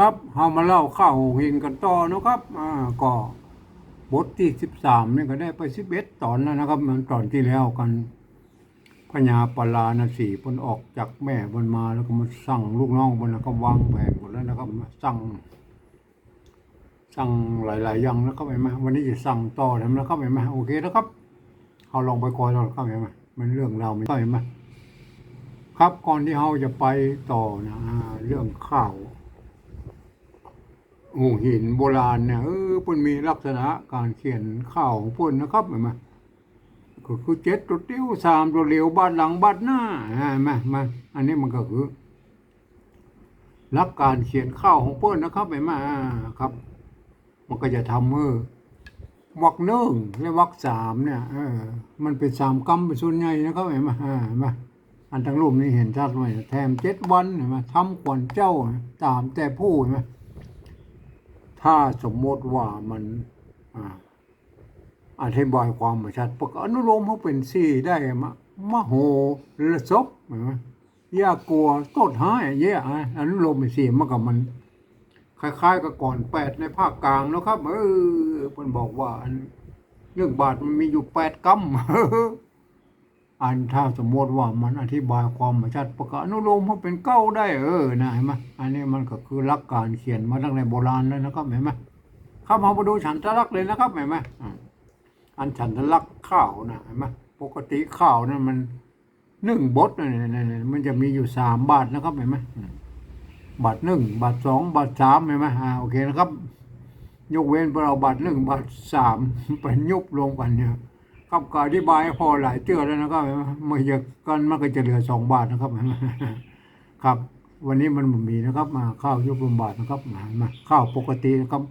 ครับเฮามาเล่าข้าวเฮงกันต่อนะครับ อ่าก็บทที่สิบสามนี่ก็ได้ไปสิบเอ็ดตอนแล้วนะครับ มันตอนที่แล้วกันพญาปลาณสีพนออกจากแม่เพิ่นมาแล้วก็มาสั่งลูกน้องเพิ่นแล้วก็วางแผนหมดแล้วนะครับมาสั่งสั่งหลาย ๆ อย่างนะครับเห็นไหมวันนี้จะสั่งต่อแล้วนะครับเห็นไหมโอเคนะครับเอาลองไปคอยเราครับเห็นไหมมันเรื่องเราวไม่เห็นไหมครับก่อนที่เราจะไปต่อนะเรื่องข้าว หูหินโบราณเนี่ยเออพิ่นมีลักษณะการเขียนข้าวของพิ่นนะครับเห็นไหมก็คือเจ็ดตัวเตี้ยวสามตัวเหลวบาดหลังบาดหน้าเห็นไหมมาอันนี้มันก็คือลักการเขียนข้าวของเพิ่นนะครับเห็นไหมาครับ มันก็จะทำเมื่อวักหนึ่งและวักสามเนี่ยเออมันเป็นสามกรรมเป็นส่วนใหญ่นะครับเห็นไหมอ่าเห็นไหมอันทั้งรูปนี้เห็นชัดไหมแถมเจ็ดวันเห็นไหมทำก่อนเจ้าตามแต่ผู้เห็นไหม ถ้าสมมติว่ามันอาอธิบายความมาชัดประกอบอนุโลมเขาเป็นสี่ได้มะมะโหระศพเห็นไหมอย่ากลัวโทษหายเยอะอะอนุโลมเป็นสี่มันกับมัน คล้าย ๆ กับก่อนแปดในภาคกลางนะครับ เออเพิ่นบอกว่าเรื่องบาทมันมีอยู่แปดกรรม อันถ้าสมมติว่ามันอธิบายความมาชัดประกาศนุโลมเขาะเป็นเก้าได้เออนะเห็นไหมอันนี้มันก็คือหลักการเขียนมาตั้งแต่โบราณแล้วนะครับเห็นไหมเข้ามามาดูฉันทลักษณ์เลยนะครับเห็นไหมอันฉันทลักษณ์ข้าวนะเห็นไหมปกติข้าวนั้นมันหนึ่งบทนะเนี่ยมันจะมีอยู่สามบาทนะครับเห็นไหมบาทหนึ่งบาทสองบาทสามเห็นไหมอ่าโอเคนะครับ ยกเว้นพวกเราบาทหนึ่งบาทสามเป็นยุบรวมกันเนี่ย ครับก็อธิบายพอหลายเจือแล้วนะครับเห็นไหมเมื่อเยอะกันมันก็จะเหลือสองบาทนะครับเห็นไหมครับ วันนี้มันมีนะครับมาข้าวยุบรวมบาทนะครับมาข้าวปกตินะครับ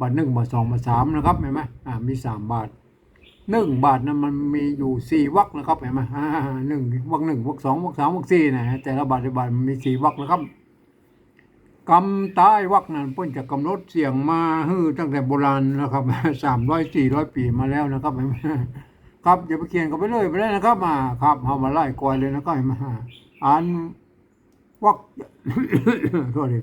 บาทหนึ่งบาทสองบาทสามนะครับเห็นไหมอ่ามีสามบาทหนึ่งบาทนั้นมันมีอยู่สี่วรรคนะครับเห็นไหมหนึ่งวรรคหนึ่งวรรคสองวรรคสามวรรคสี่นะแต่ละบาทละบาทมันมีสี่วรรคนะครับ กำตายวักนั้นเพิ่นจะกำหนดเสียงมาฮือตั้งแต่โบราณนะครับสามร้อยสี่ร้อยปีมาแล้วนะครับครับอย่าไปเขียนกันไปเลยไปเลยนะครับ มาครับเอามาไล่กอยเลยนะครับมาอ่านวักโทษดี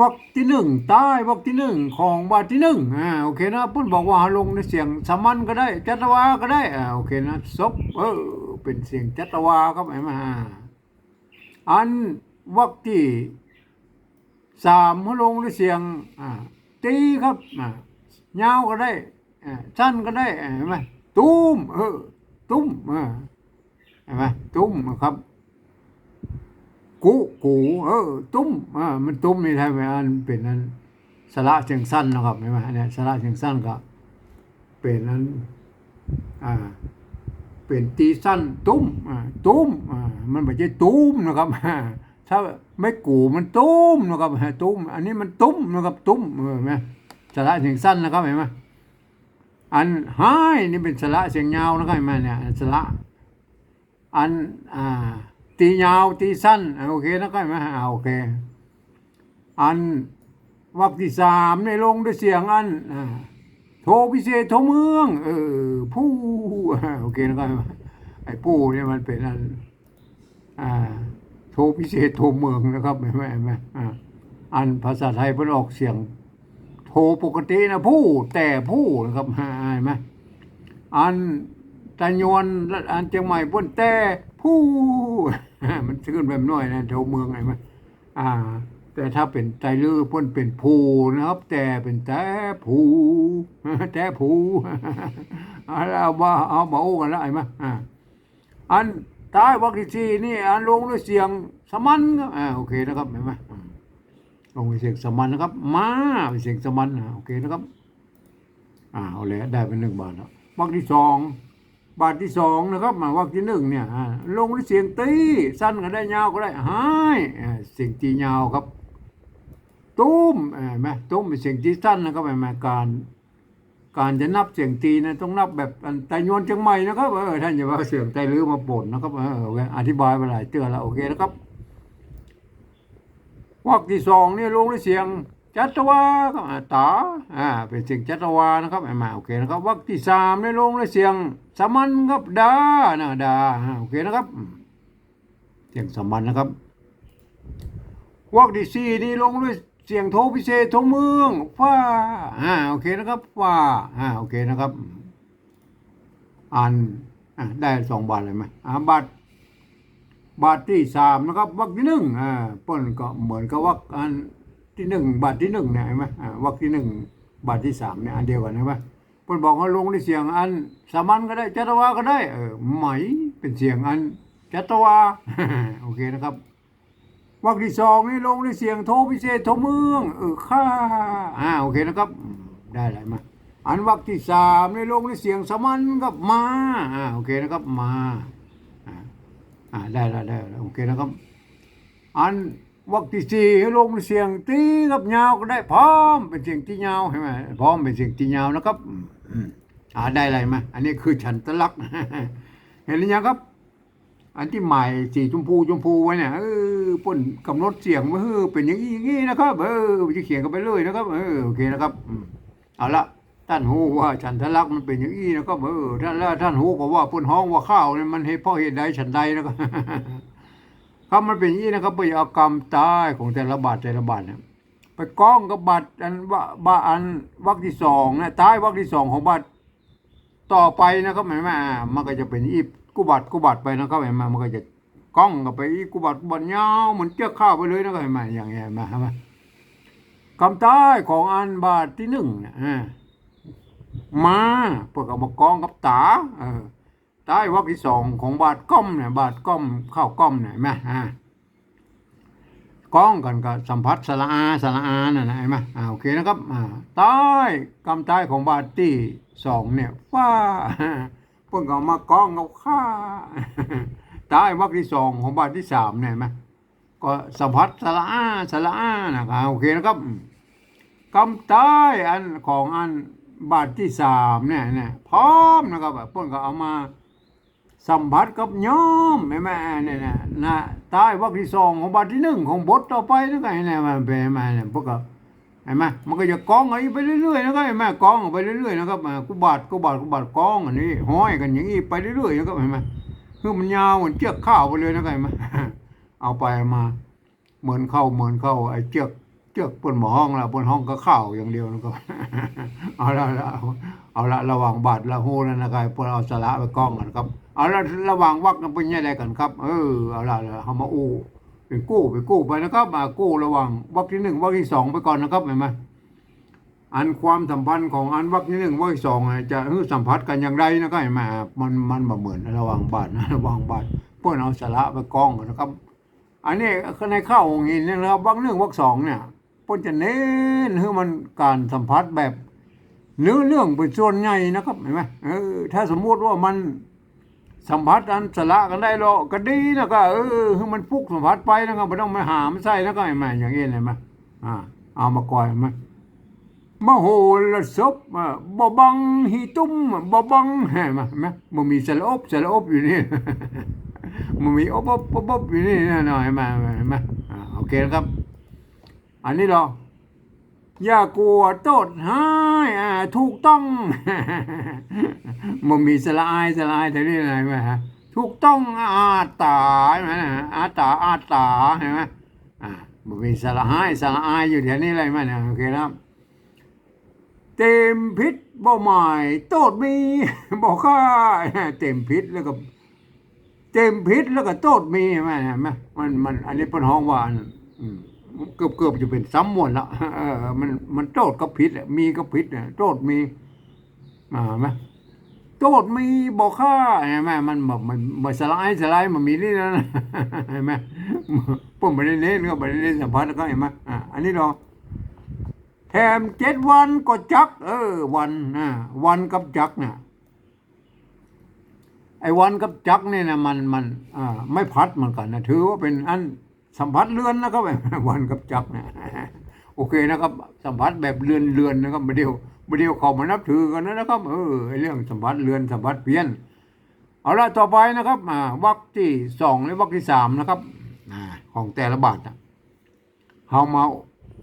วักที่หนึ่งตายวักที่หนึ่งของบาทที่หนึ่งอ่าโอเคนะพิ่นบอกว่าลงในเสียงสามัญก็ได้ จัตวาก็ได้อ่าโอเคนะศพเออเป็นเสียงจัตวาครับไอ้มาอัน วักที่สามเขาลงด้วยเสียงตีครับอ่ายาวก็ได้อ่าสั้นก็ได้เห็นไหมตุ้มเออตุ้มเห็นไหมตุ้มครับกูกูเออ ตุ้มอ่ามันตุ้มนี่ใช่ไหมอันเป็นนั้นสระเสียงสั้นนะครับเห็นไหมเนี่ยสระเสียงสั้นก็เป็นนั้นอ่าเป็นตีสั้นตุ้มอ่าตุ้มอ่ามันไม่ใช่ตุ้มนะครับ ถ้าไม่กูมันตุ้มนะครับตุ้ม อันนี้มันตุ้มนะครับตุ้มเออเห็นไหมสระเสียงสั้นนะครับเห็นไหมอันไฮนี่เป็นสระเสียงยาวนะครับเห็นไหมเนี่ยสระอันอ่าตียาวตีสั้นโอเคนะครับเห็นไหมอ่าโอเค อันวรรคที่สามในลงด้วยเสียงอันอ่าโทรพิเศษโทรเมือง เออผู้โอเคนะครับไอ้ผู้เนี่ยมันเป็นอันอ่า โทรพิเศษโทรเมืองนะครับไม่ไม่ไม่อ่าอันภาษาไทยเพิ่นออกเสียง โทรปกตินะผู้แต่ผู้นะครับเห็นไหมอันตะยวนอันเชียงใหม่เพิ่นแต่ผู้มันขึ้นแบบน้อยนะโทรเมืองไงไหมอ่า แต่ถ้าเป็นไตลือเพ่นเป็นภูนะครับ แต่เป็นแต่ภูแต่ภูเอาเอามาเอามาโอ้กันละไอ้มอ่าอัน ตายวักที่สี่นี่อันลงด้วยเสียงสมันครับอ่าโอเคนะครับเห็นไหมอ่าลงด้วยเสียงสมันนะครับ มาเป็นเสียงสมันอ่าโอเคนะครับอ่าเอาแล้วได้เป็นหนึ่งบาทแล้ววักที่สองบาทที่สองนะครับมาวักที่หนึ่งเนี่ยอ่าลงด้วยเสียงตีสั้นก็ได้ยาวก็ได้หายอ่าเสียงตียาวครับตุ้มเห็นไหมตุ้มเป็นเสียงที่สั้นนะครับเห็นไหมการ การจะนับเสียงตีนะต้องนับแบบอันไตโยนเชียงใหม่นะครับเออท่านอย่าว่าเสียงไตลือมาป่นนะครับเอออออธิบายไปหลายเตือนแล้วโอเคนะครับวักที่สองนี่ลงด้วยเสียงจัตวาครับอ่าตาอ่าเป็นเสียงจัตวานะครับเห็นไหมโอเคนะครับวักที่สามนี่ลงด้วยเสียงสมัญครับดานะดาโอเคนะครับ เสียงสมัญนะครับวักที่สี่นี่ลงด้วย เสียงโทพิเศษโทเมืองฟ้าอ่าโอเคนะครับฟ้าอ่าโอเคนะครับ อ่านอ่าได้สองบาทเลยไหมอ่าบาทบาทที่สามนะครับวักที่หนึ่งอ่าป้นก็เหมือนกับวักอันที่หนึ่งบาทที่หนึ่งเนี่ยเห็นไหมอ่าวักที่หนึ่งบาทที่สามเนี่ยอันเดียวกันใช่ไหมป้นบอกว่าลงในเสียงอันสามัญก็ได้จัตวาก็ได้เออไหมเป็นเสียงอันจัตวาโอเคนะครับ วักที่สองนี่ลงในเสียงโทพิเศษโทเมืองเออค่าอ่าโอเคนะครับ ได้อะไรมาอันวักที่สามในลงในเสียงสมันกับมาอ่าโอเคนะครับมาอ่าอ่าได้แล้วได้แล้วโอเคนะครับ อันวักที่สี่ให้ลงในเสียงตีกับยาวก็ได้พร้อมเป็นเสียงที่ยาวใช่ไหมพร้อมเป็นเสียงที่ยาวนะครับอืมอืมอ่าได้อะไรมาอันนี้คือฉันตะลักษณ์เห็นหรือยังครับ อันที่ใหม่สีชมพูชมพูไว้เนี่ยเออป่นกำหนดเสียงว่าเออเป็นอย่างนี้อย่างนี้นะครับเออจะเขียนกันไปเลยนะครับเออโอเคนะครับอืมเอาละท่านหูว่าฉันทะลักมันเป็นอย่างนี้นะครับเออท่านล้วท่านหูก็ว่าป่นห้องว่าข้าวเนี่ยมันเหตุเพราะเหตุใดฉันใดนะครับครับมันเป็นอย่างนี้นะครับไปเอากรรมตายของแต่ละบาทแต่ละบาทเนี่ยไปก้องกับบาทอันว่าบาอันวักที่สองนะตายวักที่สองของบาทต่อไปนะครับเห็นไหมอ่ามันก็จะเป็นอี กุบัตกุบัตไปนะครับเห็นไหมมันก็จะก้องกับไปกุบัตกุบัตยาวเหมือนเจ้าข้าวไปเลยนะครับเห็นไหมอย่างเงี้ยมเห็นไหมคำใต้ของอันบาทที่หนึ่งเนี่ยมาพื่อเอามากองกับตาเออใต้วรรคที่สองของบาทก้อมเนี่ยบาทก้อมข้าวก้อมเนี่ยไหมอ่าก้องกันกับสัมผัสสระอาสระอาน่ะนะเห็นไหมอ่าโอเคนะครับอ่าใต้กำใต้ของบาทที่สองเนี่ยฟ้า พิ่งเอามาก้องเอาข้าใต้วรรคที่สองของบาทที่สามเนี่ยไหมก็สัมผัสสระอาสระอานะครับโอเคนะครับกำใต้อันของอันบาทที่สามเนี่ยเนี่ยพร้อมนะครับเพิ่งก็เอามาสัมผัสกับโยมแม่แม่เนี่ยนะนะใต้วรรคที่สองของบาทที่หนึ่งของบทต่อไปนั่นไงเนี่ยมันเป็นมาเนี่ยพวกก็ เห็นไหมมันก็จะกองอะไรไปเรื่อยๆนะครับเห็นไหมกองไปเรื่อยๆนะครับอ่ากูบาทกูบาทกูบาทกองอันนี้ห้อยกันอย่างนี้ไปเรื่อยๆนะครับเห็นไหมคือมันยาวเหมือนเชือกข้าวไปเลยนะครับเห็นไหมเอาไปมาเหมือนเข้าเหมือนเข้าไอ้เชือกเชือกบนหมอห้องละบนห้องก็ข้าวอย่างเดียวนะครับเอาละเอาเอาละระหว่างบาทละหูนั่นนะครับพวกเราสละไปกองกันครับเอาละระหว่างวักนั้นเป็นยังไงกันครับ เออเอาละเอามาอู้ เป็นกู้ไปกู้ไปนะครับมากู้ระหว่างวักที่หนึ่งวักที่สองไปก่อนนะครับเห็นไหมอันความสัมพันธ์ของอันวักที่หนึ่งวักที่สองอะจะสัมผัสกันอย่างไรนะครับเห็นไหมมันมันบ่เหมือนระหว่างบาทนระหว่างบาทพวกเราสละไปกองนะครับ อันนี้ในข้าวองหินเนยนะครับวักหนึ่งวักสองเนี่ยเพิ่นจะเน้นให้มันการสัมผัสแบบเนื้อเรื่องเป็นส่วนใหญ่นะครับเห็นไหมเออถ้าสมมุติว่ามัน สัมผัสอันสละกันได้หรอกก็ดีนะก็เออให้มันฟุกสัมผัสไปนะครับไม่ต้องมาหามใส่นะก็เห็นไหมอย่างนี้เห็นไหมอ่าเอามาก่อยเห็นไหมมโหระศพบ่บังหิตุ้มบ่บังเห็นไหมเห็นไหมมันมีสระอบสระอบอยู่นี่มันมีอบอบอบอบอยู่นี่หน่อยมาเห็นไหมอ่าโอเคนะครับ อันนี้เหรอ อย่ากลัวโทษให้อ่าถูกต้องมันมีสลายสลายแต่นี่อะไรไหมฮะถูกต้องอาตาใช่ไหมนะอาตาอาตาเห็นไหมอ่ามันมีสลายสลายอยู่แถวนี้อะไรไหมเนี่ยโอเคครับเต็มพิษบ่หมายโทษมีบอกค่าเต็มพิษแล้วก็เต็มพิษแล้วก็โทษมีเห็นไหมมันมัน อันนี้เป็นห้องว่าอันอืม เกือบเกือบจะเป็นซ้ำมวนละเออมันมันโทษกับพิษอะมีกับพิษเนี่ยโทษมีอ่าไหมโทษมีบอกค่าเห็นไหมมันแบบมันมันสลายสลายมันมีนี่นะเห็นไหมผมไม่ได้เน้นก็ไม่ได้เน้นสัมพันธ์ก็เห็นไหมอ่าอันนี้เราแถมเจ็ดวันก็จัก เออ วันนะวันกับจักเนี่ยไอ้วันกับจักเนี่ยนะมันมันอ่าไม่พัดเหมือนกันนะถือว่าเป็นอัน สัมผัสเลือนนะครับวันกับจักนี่ยโอเคนะครับ สัมผัสแบบเลือนเลือนนะครับไม่เดียวไม่เดียวเขามานับถือกันนะครับเออเรื่องสัมผัสเลือนสัมผัสเพี้ยนเอาละต่อไปนะครับวักที่สองและวักที่สามนะครับของแต่ละบาทนะเฮามา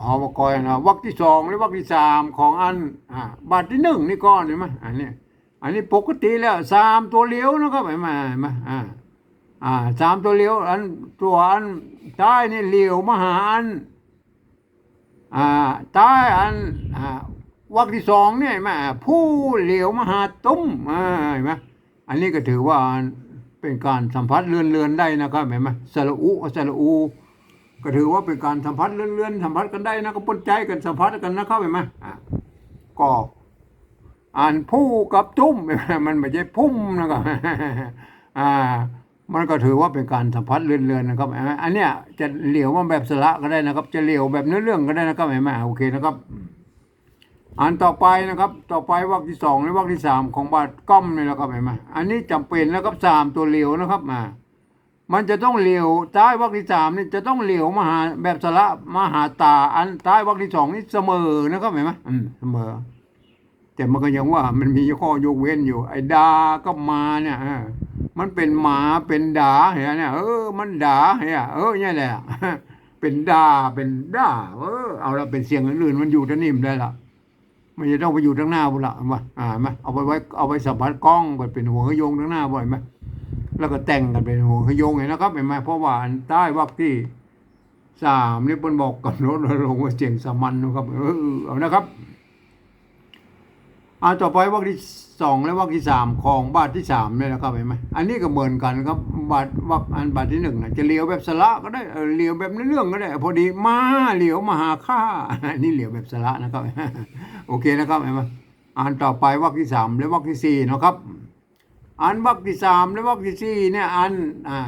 เฮามากอยนะวรรคที่สองหรือวรรคที่สามของอันอบาทที่หนึ่งนี่ก่อนเห็นไหมอันนี้อันนี้ปกติแล้วสามตัวเลี้ยวนะครับเห็นไหมเห็นไหมอ่า อ่าสามตัวเลี้ยวอันตัวอันใต้นี่เลี้ยวมหาอันอ่าใต้อันอ่าวรรคที่สองเนี่ยเห็นไหมผู้เหลียวมหาตุ้มอ่าเห็นไหมอันนี้ก็ถือว่าเป็นการสัมผัสเลื่อนเลื่อนๆได้นะครับเห็นไหมสระอุสระอูก็ถือว่าเป็นการสัมผัสเลื่อนๆสัมผัสกันได้นะก็ปนใจกันสัมผัสกันนะครับเห็นไหมอะก็อ่านผู้กับตุ้มมันไม่ใช่พุ่มนะครับอ่า มันก็ถือว่าเป็นการสัมผัสเลื่อนๆนะครับเห็นไหมอันเนี้ยจะเหลียวมาแบบสระก็ได้นะครับ จะเหลียวแบบเนื้อเรื่องก็ได้นะครับเห็นไหมโอเคนะครับ อันต่อไปนะครับ ต่อไปวรรคที่สองและวรรคที่สามของบาทก้อมนี่แหละครับเห็นไหมอันนี้จำเป็นนะครับสามตัวเหลียวนะครับมามันจะต้องเหลียวใต้วรรคที่สามนี่จะต้องเหลียวมาหาแบบสระมาหาตา อันใต้วรรคที่สองนี่เสมอนะครับเห็นไหมอืมเสมอ แต่มันก็ยังว่ามันมีข้อยกเว้นอยู่ ไอ้ดาก็มาเนี่ยอ มันเป็นหมาเป็นดาเห็นเนี่ยเออมันดาเห็นเออเนี่ยแหละเป็นดาเป็นดาเออเอาละเป็นเสียงอื่นๆมันอยู่ที่นี่มได้ละมันจะต้องไปอยู่ทั้งหน้าบุละมาอ่ามาเอาไปไว้เอาไปสัมผัสกล้องไปเป็นหัวขยงทั้งหน้าบ่อยไหมแล้วก็แต่งกันเป็นหัวขยงเห็นนะครับเห็นไหมเพราะว่าใต้วักที่สามนี่เปิ้นบอกกับโน้ตลงว่าเจียงสามันนะครับเออเอานะครับ อ่าต่อไปวักที่สองและวักที่สามของบาทที่สามเนี่ยนะครับเห็นไหมอันนี้ก็เหมือนกันครับบาทวักอันบาทที่หนึ่งนะจะเลี้ยวแบบสละก็ได้เออเลี้ยวแบบเรื่องก็ได้ พอดีมาเลี้ยวมาหาข้าอันนี้เลี้ยวแบบสละนะครับ โอเคนะครับเห็นไหมอ่านต่อไปวักที่สามและวักที่สี่นะครับ อันวรรคที่สามและวรรคที่สี่เนี่ยอันอ่า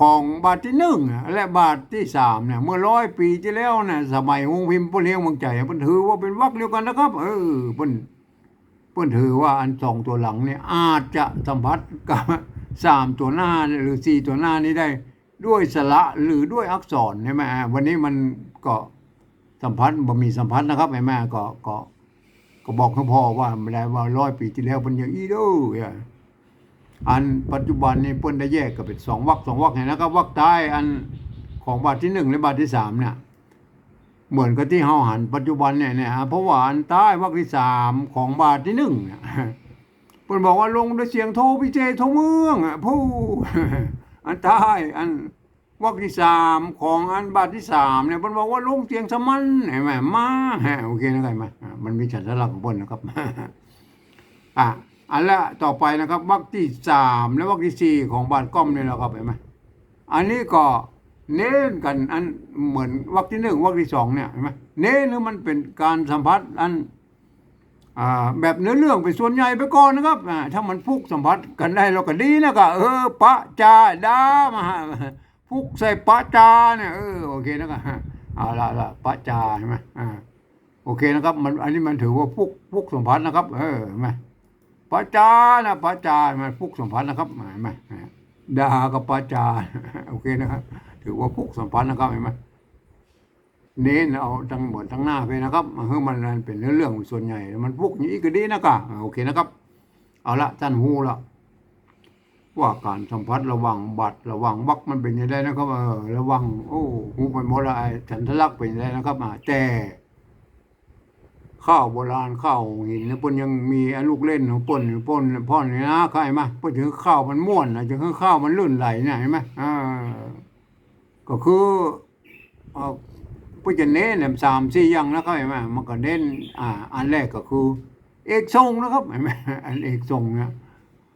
ของบาทที่หนึ่งและบาทที่สามเนี่ยเมื่อร้อยปีที่แล้วเนี่ยสมัยหงพิมพ์เพิ่นเลี้ยงเมืองใจเพิ่นถือว่าเป็นวรรคเดียวกันนะครับ เออเพิ่นเพิ่นถือว่าอันสองตัวหลังเนี่ยอาจจะสัมผัสกับสามตัวหน้าหรือสี่ตัวหน้านี้ได้ด้วยสระหรือด้วยอักษรใช่ไหมวันนี้มันก็สัมพันธ์บ่มีสัมพันธ์นะครับแม่ก็ก็ก็บอกให้พ่อว่าไม่ได้ว่าร้อยปีที่แล้วเป็นอย่างอีเด้อ อันปัจจุบันนี้เปิ้นได้แยกก็เป็นสองวรรคสองวรรคเห็นนะครับวรรคใต้อันของบาทที่หนึ่งและบาทที่สามเนี่ยเหมือนกับที่เฮาหันปัจจุบันเนี่ยเนี่ยเพราะว่าอันใต้วรรคที่สามของบาทที่หนึ่งเนี่ยเปิ้นบอกว่าลงด้วยเสียงโทพิเศษโทเมืองอะผู้อันใต้อันวรรคที่สามของอันบาทที่สามเนี่ยเปิ้นบอกว่าลงเสียงสมันเห็นไหมมาโอเคนะครับเห็นไหมอ่ามันมีฉันลักษณ์ของเปิ้นนะครับอะ อันละต่อไปนะครับวรรคที่สามและวรรคที่สี่ของบาทก้อมเนี่ยแหละครับเห็นไหมอันนี้ก็เน้นกันอันเหมือนวรรคที่หนึ่งวรรคที่สองเนี่ยเห็นไหมเน้นหรือมันเป็นการสัมผัสอันอแบบเนื้อเรื่องไปส่วนใหญ่ไปก่อนนะครับถ้ามันพุกสัมผัสกันได้เราก็ดีนะก็เออปะจาดามาพุกใส่ปะจาเนี่ยเออโอเคนะครับเอาละละปะจาใช่ไหมอ่าโอเคนะครับมันอันนี้มันถือว่าพุกพุกสัมผัสนะครับ เออเห็นไหม ปะจานะปะจามันพุกสัมผัสนะครับเห็นไหมดากับปะจาโอเคนะครับ ถือว่าพุกสัมผัสนะครับเห็นไหมเน้นเอาทั้งหมดทั้งหน้าไปนะครับเฮ้มันเป็นเรื่องเรื่องส่วนใหญ่ มันพวกนี้ก็ดีนะกะโอเคนะครับ เอาละท่านหูละว่าการสัมผัสระวังบัตรระวังวักมันเป็นยังไงนะครับเออระวังโอ้หูไปหมดละไอ้ฉันทะลักเป็นยังไงนะครับอ่าแต่ ข้าวโบราณข้าวหินนะเพิ่นยังมีลูกเล่นของเพิ่นเพิ่นพ่อนี่นะข้าใจไหมเพิ่นถึงข้าวมันม่วนนะจึงข้าวมันลื่นไหลเนี่ยเห็นไหมอ่าก็คือเอ่อผู้จะเน้นเนี่ยสามสี่อย่างนะครับเห็นไหมมันก็เน้นอ่า อันแรกก็คือ เอกทรงนะครับเห็นไหมอันเอกทรงเนี่ย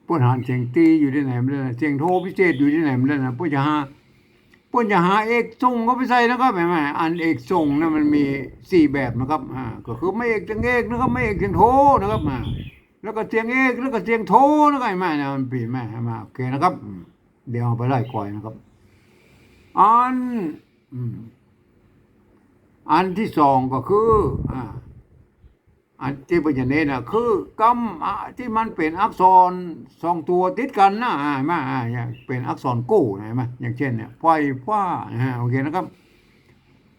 ผู้หารเสียงตีอยู่ที่ไหนไม่ได้นะเสียงโทพิเศษอยู่ที่ไหนไม่ได้นะผู้จะหา ผู้จะหาเอกทรงก็ไปใส่นะครับเห็นไหมอันเอกทรงนะมันมีสี่แบบนะครับอ่าก็คือไม่เอกเสียงเอกนะครับไม่เอกเสียงโทนะครับอ่าแล้วก็เสียงเอกแล้วก็เสียงโทนะครับเห็นไหมนะมันปลี่ยนไหมเห็นไหมโอเคนะครับ เดี๋ยวเอาไปไล่ก่อยนะครับ อันอันที่สองก็คืออ่า อันที่เป็นอย่างนี้นะคือกำอะที่มันเป็นอักษรสองตัวติดกันนะอ่ามาอ่าอย่างเป็นอักษรกู้นไหมอย่างเช่นเนี่ยไฟฟ้าอ่าโอเคนะครับ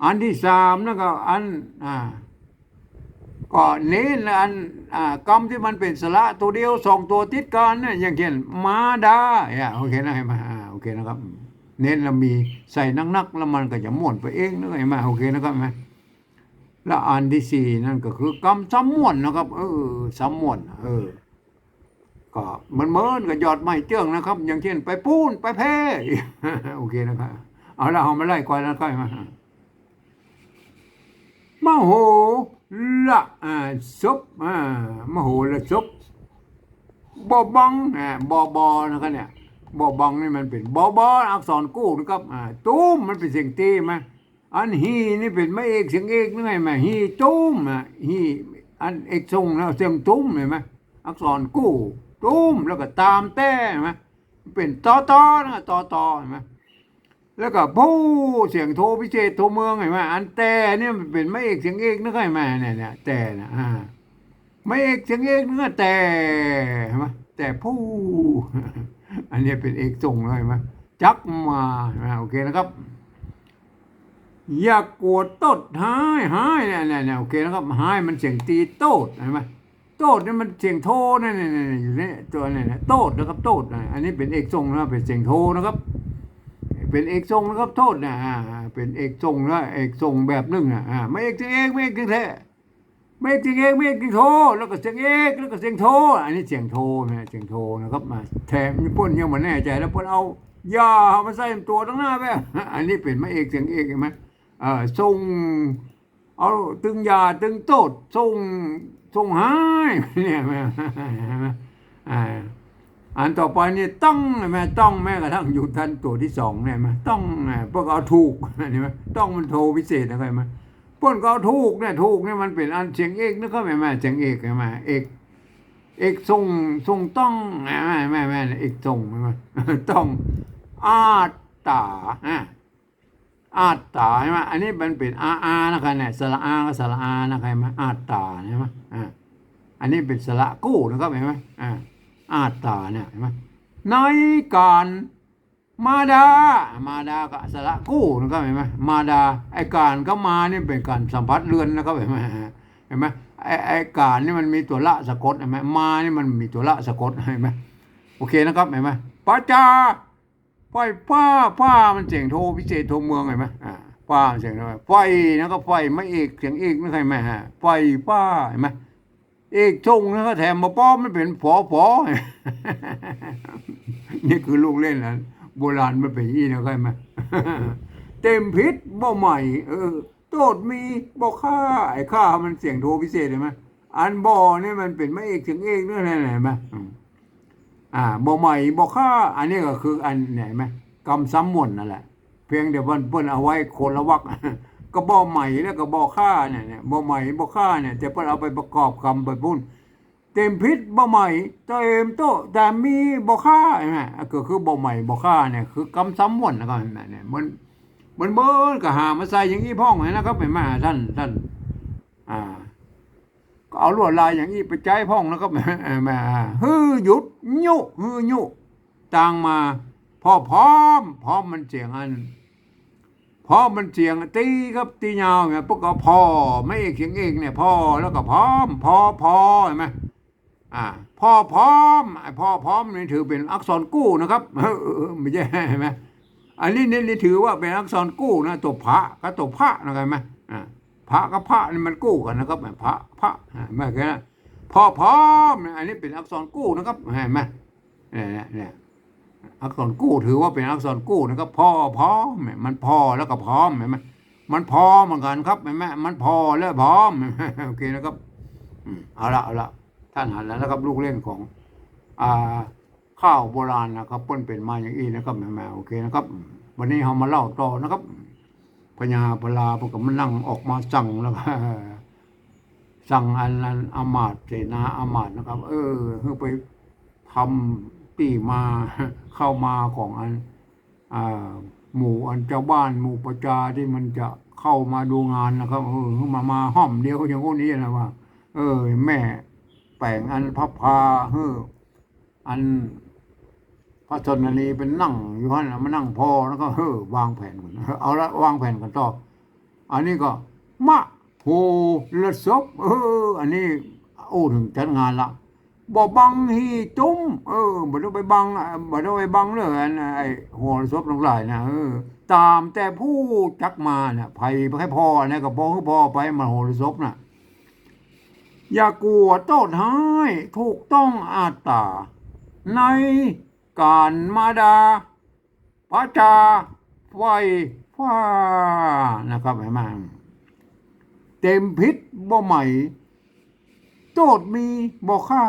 อันที่สามนั่นก็อันอ่าก็เน้นอันอ่ากำที่มันเป็นสระตัวเดียวสองตัวติดกันเนี่ยอย่างเช่นมาดาอ่าโอเคนะเห็นไหมอ่าโอเคนะครับ เน้นแล้วมีใส่นักๆแล้วมันก็จะม่วนไปเองนึกเห็นไหมโอเคนะครับไหม และอันที่สี่นั่นก็คือกำซ้ำม่วนนะครับ เออซ้ำม่วนเออ ก็เหมือนเมินก็หยอดไม้เจืองนะครับ อย่างเช่นไปปูนไปแพ้โอเคนะครับ เอาละเอามาไล่ก่อนแล้วค่อยมามโหละอ่าซบอ่ามโหละซบบอบังอ่าบอบอนะครับเนี่ยบอบังนี่มันเป็นบอบออักษรกู้นะครับตุ้มมันเป็นเสียงตีมา อันฮีนี่เป็นไม่เอกเสียงเอกนึกไงไหมฮีตุ้มอะฮีอันเอกทรงนะเสียงตุ้มเห็นไหมอักษรกู้ตุ้มแล้วก็ตามแต้เห็นไหมเป็นตอตอนะตอตอเห็นไหมแล้วก็ผู้เสียงโทพิเศษโทเมืองเห็นไหมอันแต่เนี่ยมันเป็นไม่เอกเสียงเอกนึกให้มาเนี่ยเนี่ยแต่นะอ่าไม่เอกเสียงเอกนึกแต่เห็นไหมแต่ผู้อันนี้เป็นเอกทรงเลยเห็นไหมจักมาโอเคนะครับ อย่ากลัวตดหายหายเนี่ยเนี่ยเนี่ยโอเคนะครับหายมันเสียงตีโตดเห็นไหมโตดเนี่ยมันเสียงโทนั่นเนี่ยเนี่ยอยู่เนี่ยตัวเนี่ยเนี่ยโตดนะครับโตดนะอันนี้เป็นเอกทรงนะเป็นเสียงโทนะครับ เป็นเอกทรงนะครับโทษนะอ่าเป็นเอกทรงนะเอกทรงแบบหนึ่งนะอ่าไม่เอกจริงเอกไม่เอกจริงแท้ไม่เอกจริงเอกไม่เอกจริงโทแล้วก็เสียงเอกแล้วก็เสียงโทอันนี้เสียงโทนะเสียงโทนะครับมาแถมญี่นยังมันแน่ใจแล้วพ่นเอายามาใส่ตัวตั้งหน้าไปอันนี้เป็นไม่เอกเสียงเอกเห็นไหม เอ่าทรงเอาตึงยาตึงโตดทรงทรงหายเนี่ยไหมอ่าอันต่อไปนี่ต้องแม่ต้องแม่กระทั่งอยู่ทันตัวที่สองเนี่ยไหมต้องอ่าพวกเอาถูกเห็นไหมต้องมันโทรพิเศษนะเข้าพวกเอาถูกเนี่ยถูกเนี่ยมันเป็นอันเสียงเอกนึกเข้าไหมแม่เสียงเอกใช่เอกเอกทรงทรงต้องแม่แม่แม่เอกทรงต้องอาตาอะ อาตาใช่ไหมอันนี้มันเป็นอาอานะครับเนี่ยสระอากับสระอานะครับไหมอาตาใช่ไหมอ่าอันนี้เป็นสระกู้นะครับเห็นไหมอ่าอาตาเนี่ยเห็นไหมในการมาดา มาดากับสระกู้นะครับเห็นไหมมาดาไอการก็มานี่เป็นการสัมผัสเรือนนะครับเห็นไหมเห็นไหมไอไอการนี่มันมีตัวละสะกดเห็นไหมมานี่มันมีตัวละสะกดเห็นไหมโอเคนะครับเห็นไหมป้าจา ไฟฟ้าฟ้ามันเสียงโทพิเศษโทเมืองเห็นไหมอ่าฟ้าเสียงโทไฟนะครับไฟไม่เอกเสียงเอกนะใครไหมฮะไฟฟ้าเห็นไหมเอกชงนะก็แถมมาป้อมไม่เป็นฝอฝอนี่คือลูกเล่นนะโบราณมันเป็นอย่างนี้นะใช่ไหมเต็มพิษบ่ใหม่เออโตดมีบ่ค่าไอ้ค่ามันเสียงโทพิเศษเห็นไหมอันบ่เนี่ยมันเป็นไม่เอกเสียงเอกด้วยนะเห็นไหม อ่าบ่ใหม่บ่ค่าอันนี้ก็คืออันไหนไหมกำซ้ำมวนนั่นแหละ เพียงเดี๋ยวเพิ่นเพิ่นเอาไว้คนละวักก็บ่ใหม่แล้วก็บ่ค่าเนี่ยเนี่ยบ่ใหม่บ่ค่าเนี่ยแต่เพิ่นเอาไปประกอบคำไปพุ่นเต็มพิษบ่ใหม่เต็มโตแต่มีบ่ค่าใช่ไหมก็คือบ่ใหม่บ่ค่าเนี่ยคือกำซ้ำมวนนะครับเนี่ยเนี่ยมันมันเบิ้นก็หามาใส่อย่างนี้พ่องเลยนะครับไหมาท่านท่านอ่า ก็เอาลวดลายอย่างนี้ไปใจพ่องแล้วก็แม่ฮือหยุดยุฮือยุต่างมาพอพร้อม พร้อมมันเสียงอันพร้อมมันเสียงตีครับตียาวเนี่ยพวกก็พอไม่เอกเสียงเอกเนี่ยพอแล้วก็พร้อม พอพอเห็นไหมอ่าพอพร้อมไอ้พอพร้อมนี่ถือเป็นอักษรกู้นะครับเออไม่ใช่เห็นไหมอันนี้นี่นี่ถือว่าเป็นอักษรกู้นะตัวพระกับตัวพระนะครับไหมอ่า พระกับพระนี่มันกู้กันนะครับพระพระไม่แค่นั้นพอพร้อมเนี่อันนี้เป็นอักษรกู้นะครับเห็นไหมเนี่ยเนี่ยอักษรกู้ถือว่าเป็นอักษรกู้นะครับพอพร้อมเนี่มันพอแล้วก็พร้อมเห็นไหมมันพอเหมือนกันครับเห็นไหมมันพอแล้วพร้อมโอเคนะครับอืมเอาละเอาละท่านหันแล้วนะครับลูกเล่นของอ่าข้าวโบราณนะครับเปิ้นเป็นมาอย่างนี้นะครับแม่โอเคนะครับ วันนี้เรามาเล่าต่อนะครับ ญาพลาพวกมันนั่งออกมาสั่งแล้วก็สั่งอันนั้นอามาตย์เสนาอามาตย์นะครับ เออเพื่อไปทำที่มาเข้ามาของอันอหมู่อันเจ้าบ้านหมู่ประจาที่มันจะเข้ามาดูงานนะครับเออมามาห้อมเดียวอย่างพวกนี้นะว่า เออ แม่แปลงอันพับพาเฮออัน ระชนนีเป็นนั่งอยู่ฮั่นนะมานั่งพอแล้วก็เฮ้อวางแผนกันเอาละวางแผนกันต่ออันนี้ก็มะโหละศพเออ อันนี้โอ้ถึงจัดงานละบ่บังฮีจุ้มเออบ่ต้องไปบังบ่ต้องไปบังเลยอันไอ้หัวศพทั้งหลายนะเออ ตามแต่ผู้จักมาเนี่ยไผให้พ่อเนี่ยก็พ่อคือพ่อไปมาโหรศพน่ะอย่ากลัวโทษหายถูกต้องอาตาใน การมาดาพระจาไฟฟ้านะครับเห็นไหมเต็มพิษบ่ใหม่โจทย์มีบ่ค่า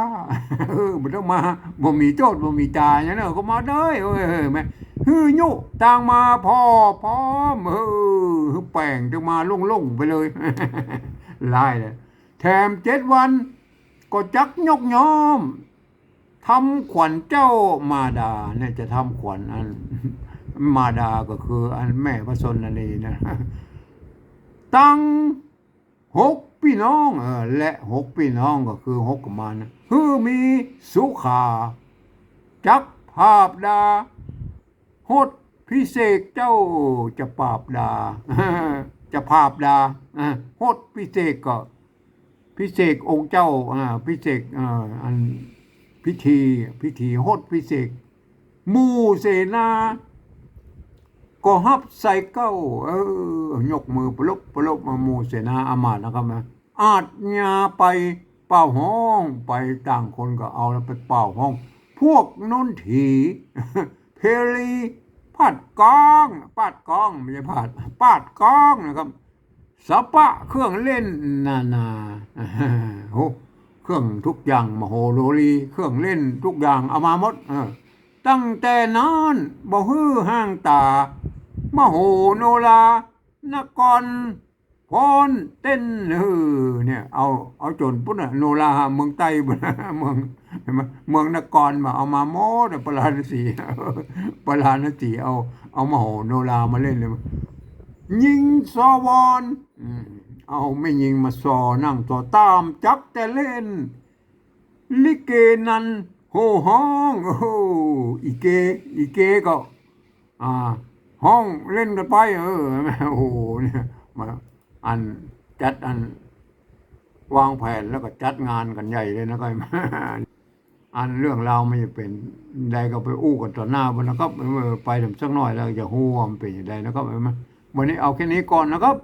เออบ่ต้องมาบ่มีโจทย์บ่มีตาอย่างนั้นก็มาได้เอ้ยเฮ้ยแม่ฮือยุต่างมาพ่อพร้อมเออแป้งจะมาลงๆไปเลยไล่เลยแถมเจ็ดวันก็จักยกยอม ทำขวัญเจ้ามาดาเนี่ยจะทำขวัญอันมาดาก็คือ อันแม่พระสนนีนะตั้งหกพี่น้องเออและหกพี่น้องก็คือหกกบมานะคือมีสุขาจักภาพดาหดพิเศษเจ้าจะปราบดาจะภาพดาหดพิเศษก็ พิเศษองค์เจ้าพิเศษอัน พิธี พิธีหดพิเศษมูเสนาก็ฮับใส่เก้า เออยกมือปลุกปลุกมามูเสนาอามานะครับนะอาจญาไปเป่าห้องไปต่างคนก็เอาแล้วไปเป่าห้อง พวกนุ่นถีเพลีพัดกองปาดกองไม่ใช่พัดปาดกองนะครับสปะเครื่องเล่นนานาโอ้ เครื่องทุกอย่างมโหโรลีเครื่องเล่นทุกอย่างเอามาหมดเออตั้งแต่นั้นบ่ฮื้อห้างตามโหโนรานกรพรเต้นเออเนี่ยเอาเอาจนปุ๊บน่ะโนราเมืองใต้เมืองเมืองนครมาเอามาโมดปราณสีปราณสีเอาเอามโหโนรามาเล่นเลยยิงซวอน เอาไม่ยิงมาซอนั่งต่อตามจักแต่เล่น ลิเกนันโหห้องโอ้อีเกอีเกก็อ่าห้องเล่นกันไป เออโอ้โหเนี่ยมาอันจัดอันวางแผนแล้วก็จัดงานกันใหญ่เลยนะก็อันเรื่องราวไม่จะเป็นใดก็ไปอู้กันต่อหน้าบนนะครับไปถึงสักหน่อยแล้วจะหัวามันเป็นอย่างไรนะครับวันนี้เอาแค่นี้ก่อนนะครับ